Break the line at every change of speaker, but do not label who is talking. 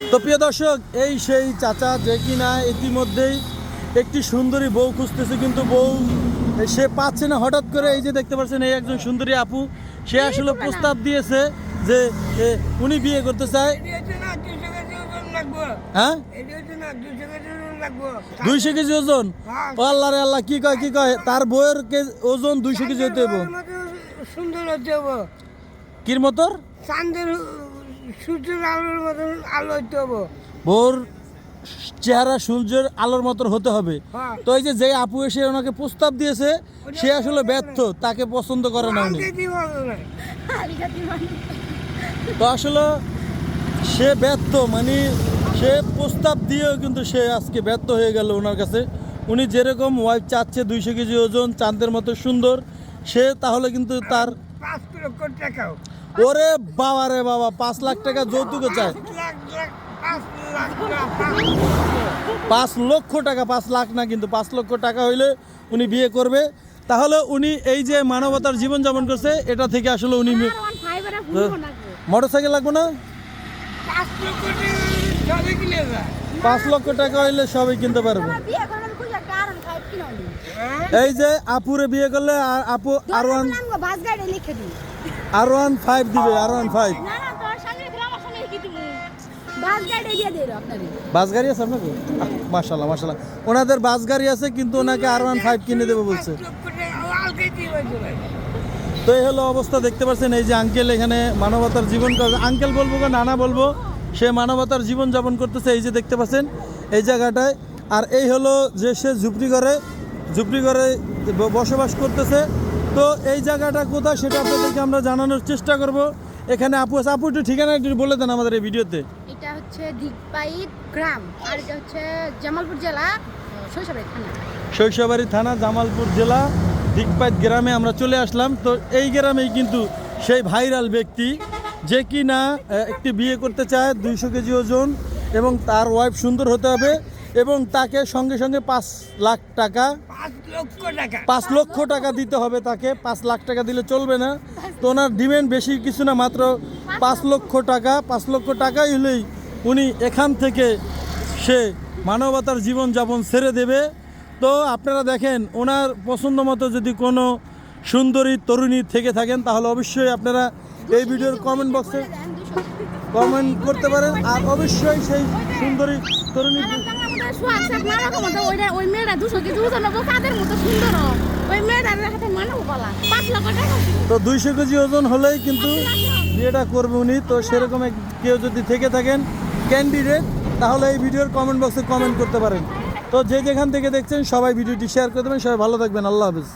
তো প্রিয় দর্শক এই সেই চাচা যে কিনা ইতিমধ্যেই একটি সুন্দরী বউ খুঁজতেছে কিন্তু বউ সে পাচ্ছে না। হঠাৎ করে এই যে দেখতে পাচ্ছেন এই একজন সুন্দরী আপু সে আসলে প্রস্তাব দিয়েছে যে উনি বিয়ে করতে চায়। হ্যাঁ? দুইশো কেজি ওজন? ও আল্লাহ রে আল্লাহ কি কয় কি কয়? তার বইয়ের ওজন দুইশো কেজি হতে হইব।
সুন্দর হতে হব
কির মতর
সূর্যের আলোর মতন আলো হতে হব
চেহারা সূর্যের আলোর মতন হতে হবে।
হ্যাঁ।
তো এই যে যে আপু এসে ওনাকে প্রস্তাব দিয়েছে সে আসলে ব্যর্থ তাকে পছন্দ করে না উনি। তো আসলে সে ব্যর্থ মানে সে প্রস্তাব দিয়েও কিন্তু সে আজকে ব্যর্থ হয়ে গেল ওনার কাছে। উনি যেরকম ওয়াইফ চাচ্ছে দুইশো কেজি ওজন চাঁদের মতো সুন্দর সে তাহলে কিন্তু তার
পাঁচ লক্ষ টাকাও।
ওরে বাবা রে বাবা পাঁচ লাখ টাকা যৌতুকে চায়।
পাঁচ লক্ষ।
টাকা পাঁচ লাখ না কিন্তু পাঁচ লক্ষ টাকা হইলে উনি বিয়ে করবে। তাহলে উনি এই যে মানবতার জীবন যাপন করছে এটা থেকে আসলে উনি মোটর সাইকেল লাগবে। না?
পাঁচ লক্ষ টাকা
হইলে সবই কিনতে পারবে।
হ্যাঁ?
এই যে আপুরে বিয়ে করলে আর আপু R one R one five দিবে আর ওয়ান ফাইভ বাস গাড়ি আছে আপনাকে মাসাল্লাহ মাসাল্লাহ ওনাদের বাস গাড়ি আছে কিন্তু ওনাকে আর ওয়ান ফাইভ কিনে দেবে বলছে। তো এই হলো অবস্থা দেখতে পাচ্ছেন এই যে আঙ্কেল এখানে মানবতার জীবন আঙ্কেল বলব না নানা বলব সে মানবতার জীবন যাপন করতেছে এই যে দেখতে পাচ্ছেন এই জায়গাটায়। আর এই হলো যে সে ঝুপড়ি ঘরে ঝুপড়ি ঘরে বসবাস করতেছে তো এই জায়গাটা কোথায় সেটা আপনাদেরকে আমরা জানানোর চেষ্টা করব। এখানে আপু আছে। আপু একটু ঠিকানা একটু বলে দেন আমাদের এই ভিডিওতে।
এটা হচ্ছে দিগপাইট গ্রাম আর এটা হচ্ছে জামালপুর জেলা শৈশবের থানা।
শৈশবাড়ি থানা জামালপুর জেলা দিকপাত গ্রামে আমরা চলে আসলাম। তো এই গ্রামেই কিন্তু সেই ভাইরাল ব্যক্তি যে কি না একটি বিয়ে করতে চায় দুইশো কেজি ওজন এবং তার ওয়াইফ সুন্দর হতে হবে। এবং তাকে সঙ্গে সঙ্গে পাঁচ লাখ টাকা
পাঁচ লক্ষ টাকা।
পাঁচ লক্ষ টাকা দিতে হবে তাকে পাঁচ লাখ টাকা দিলে চলবে না। তো ওনার ডিমান্ড বেশি কিছু না মাত্র পাঁচ লক্ষ টাকা পাঁচ লক্ষ টাকাই হলেই উনি এখান থেকে সে মানবতার জীবন যাপন ছেড়ে দেবে। তো আপনারা দেখেন ওনার পছন্দ মতো যদি কোনো সুন্দরী তরুণী থেকে থাকেন তাহলে অবশ্যই আপনারা এই ভিডিওর কমেন্ট বক্সে কমেন্ট করতে পারেন। আর অবশ্যই সেই সুন্দরী তরুণী তো দুইশো কেজি ওজন হলেই কিন্তু বিয়েটা করবে উনি। তো সেরকম কেউ যদি থেকে থাকেন ক্যান্ডিডেট তাহলে এই ভিডিওর কমেন্ট বক্সে কমেন্ট করতে পারেন। তো যে যেখান থেকে দেখছেন, সবাই ভিডিওটি শেয়ার করে দেবেন। সবাই ভালো থাকবেন। আল্লাহ হাফিজ।